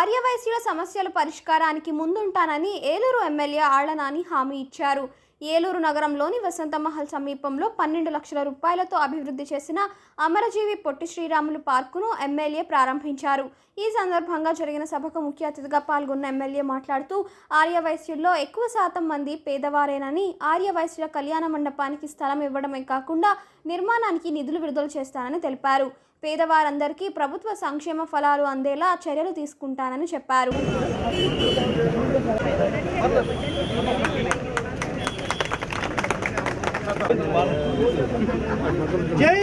ఆర్యవైశ్యుల సమస్యల పరిష్కారానికి ముందుంటానని ఏలూరు ఎమ్మెల్యే ఆళ్ళనాని హామీ ఇచ్చారు. ఏలూరు నగరంలోని వసంతమహల్ సమీపంలో పన్నెండు లక్షల రూపాయలతో అభివృద్ధి చేసిన అమరజీవి పొట్టి శ్రీరాములు పార్కును ఎమ్మెల్యే ప్రారంభించారు. ఈ సందర్భంగా జరిగిన సభకు ముఖ్య అతిథిగా పాల్గొన్న ఎమ్మెల్యే మాట్లాడుతూ ఆర్యవైశ్యుల్లో ఎక్కువ శాతం మంది పేదవారేనని ఆర్యవైశ్యుల కళ్యాణ మండపానికి స్థలం ఇవ్వడమే కాకుండా నిర్మాణానికి నిధులు విడుదల చేస్తానని తెలిపారు. పేదవారందరికీ ప్రభుత్వ సంక్షేమ ఫలాలు అందేలా చర్యలు తీసుకుంటానని చెప్పారు. జై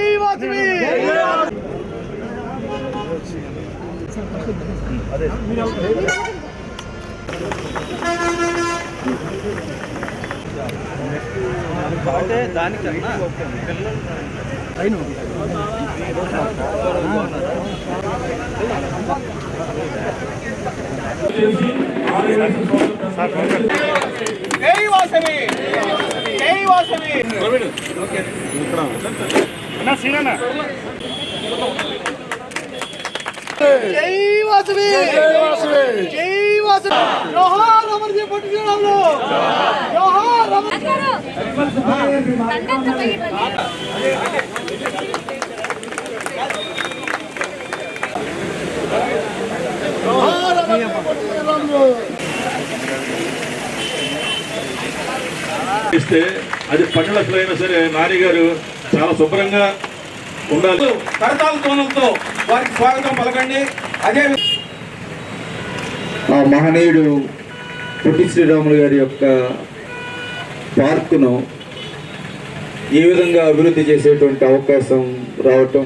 అంటే దానికన్నా అయిను జై వాసవి వాసవి జై వాసవి జై వాసవి జై వాసవి జోహార్ అమర్జీ పొట్టి శ్రీరాములు జోహార్ అమర్. జోహార్ అమర్జీ పొట్టి శ్రీరాములు ఇస్తే అది పన్నెండు అయినా సరే నాని గారు చాలా శుభ్రంగా ఉండాలి. కరతాల తోనంతో వారికి స్వాగతం పలకండి. అదే ఆ మహనీయుడు పొట్టి శ్రీరాములు గారి యొక్క పార్కును ఏ విధంగా అభివృద్ధి చేసేటువంటి అవకాశం రావటం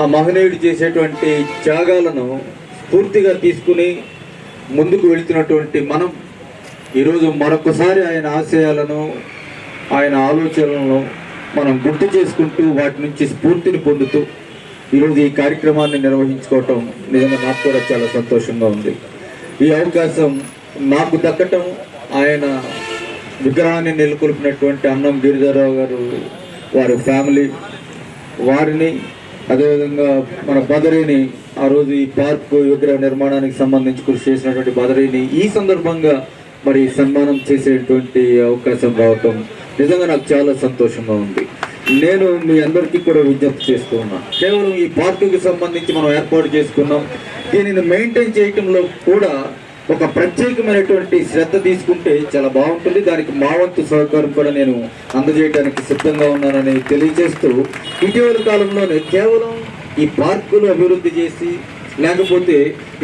ఆ మహనీయుడు చేసేటువంటి త్యాగాలను స్ఫూర్తిగా తీసుకుని ముందుకు వెళుతున్నటువంటి మనం ఈరోజు మరొకసారి ఆయన ఆశయాలను ఆయన ఆలోచనలను మనం గుర్తు చేసుకుంటూ వాటి నుంచి స్ఫూర్తిని పొందుతూ ఈరోజు ఈ కార్యక్రమాన్ని నిర్వహించుకోవటం నిజంగా నాకు కూడా చాలా సంతోషంగా ఉంది. ఈ అవకాశం నాకు దక్కటం ఆయన విగ్రహాన్ని నెలకొల్పినటువంటి అన్నం గిరిధరరావు గారు వారి ఫ్యామిలీ వారిని అదేవిధంగా మన బదరీని ఆ రోజు ఈ పార్క్ విగ్రహ నిర్మాణానికి సంబంధించి కృషి చేసినటువంటి బదరీని ఈ సందర్భంగా మరి సన్మానం చేసేటువంటి అవకాశం రావటం నిజంగా నాకు చాలా సంతోషంగా ఉంది. నేను మీ అందరికీ కూడా విజ్ఞప్తి చేస్తూ ఉన్నాను కేవలం ఈ పార్కుకి సంబంధించి మనం ఏర్పాటు చేసుకున్నాం. దీనిని మెయింటైన్ చేయటంలో కూడా ఒక ప్రత్యేకమైనటువంటి శ్రద్ధ తీసుకుంటే చాలా బాగుంటుంది. దానికి మా వంతు సహకారం కూడా నేను అందజేయడానికి సిద్ధంగా ఉన్నానని తెలియజేస్తూ ఇటీవల కాలంలోనే కేవలం ఈ పార్కులు అభివృద్ధి చేసి లేకపోతే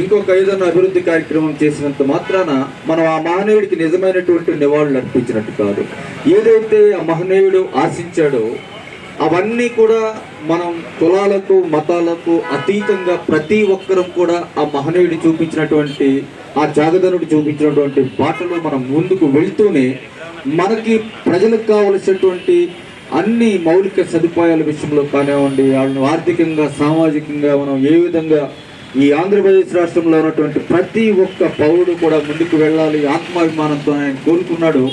ఇంకొక ఏదైనా అభివృద్ధి కార్యక్రమం చేసినంత మాత్రాన మనం ఆ మహనీయుడికి నిజమైనటువంటి నివాళులు అర్పించినట్టు కాదు. ఏదైతే ఆ మహనీయుడు ఆశించాడో అవన్నీ కూడా మనం కులాలకు మతాలకు అతీతంగా ప్రతి ఒక్కరం కూడా ఆ మహనీయుడు చూపించినటువంటి ఆ జాగదనుడు చూపించినటువంటి బాటలో మనం ముందుకు వెళ్తూనే మనకి ప్రజలకు కావలసినటువంటి అన్ని మౌలిక సదుపాయాల విషయంలో కానివ్వండి వాళ్ళని ఆర్థికంగా సామాజికంగా మనం ఏ విధంగా ఈ ఆంధ్రప్రదేశ్ రాష్ట్రంలో ఉన్నటువంటి ప్రతి ఒక్క పౌరుడు కూడా ముందుకు వెళ్ళాలి ఆత్మాభిమానంతో ఆయన కోరుకున్నాడు.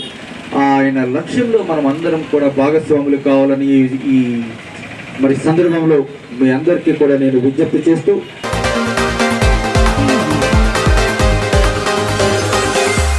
ఆయన లక్ష్యంలో మనం అందరం కూడా భాగస్వాములు కావాలని ఈ- ఈ మరి సందర్భంలో మీ అందరికీ కూడా నేను విజ్ఞప్తి చేస్తూ